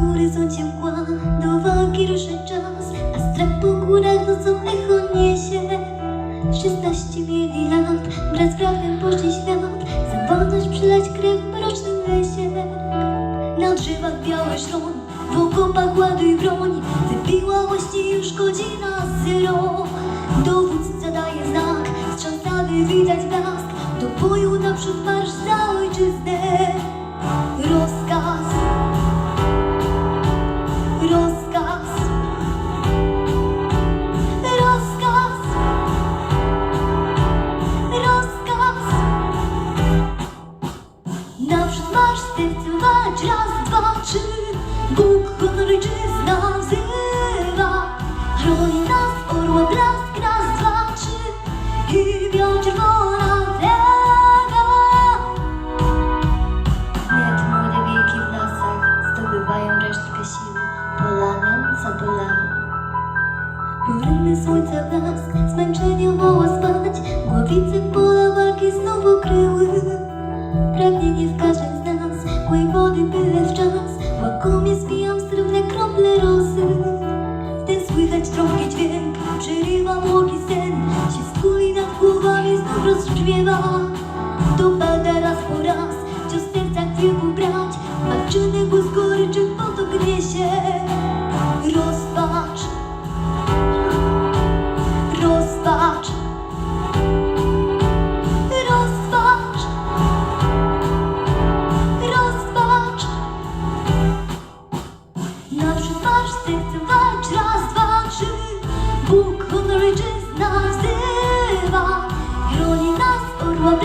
horyzoncie mgła Do walki ruszy czas A strach po górach nocą echo niesie. 16 mieli lat Wraz z grochem poszli świat Zapadać, przylać krew w mrocznym lesie. Na drzewach biały szron W okopach ładuj broń Wypiła właśnie już godzina zero. Dowódca daje znak Strząsany widać blask Do boju naprzód marsz za stercować Raz, dwa, trzy Bóg ojczyzna wzywa Chroni nas orła blask Raz, dwa, trzy I biała czerwona flaga Wnet młode wilki w lasach Zdobywają resztkę sił. Polanem za polanem. Poranne słońce blask, zmęczenie woła spać. Głowice pola walki znowu kryły. Pragnienie w każdym kłej wody byle w czas Łakomie spijam strumne krople rosy. Wtem słychać trąbki dźwięk, przerywa młoki sen. Się z kuli nad głowami znów rozbrzmiewa To pada raz po raz, cios w sercach wielbu brać Walczyny bóz goryczy potok niesie Walcz Raz, dwa, trzy Bóg, honor, ojczyzna wzywa Chroni nas orła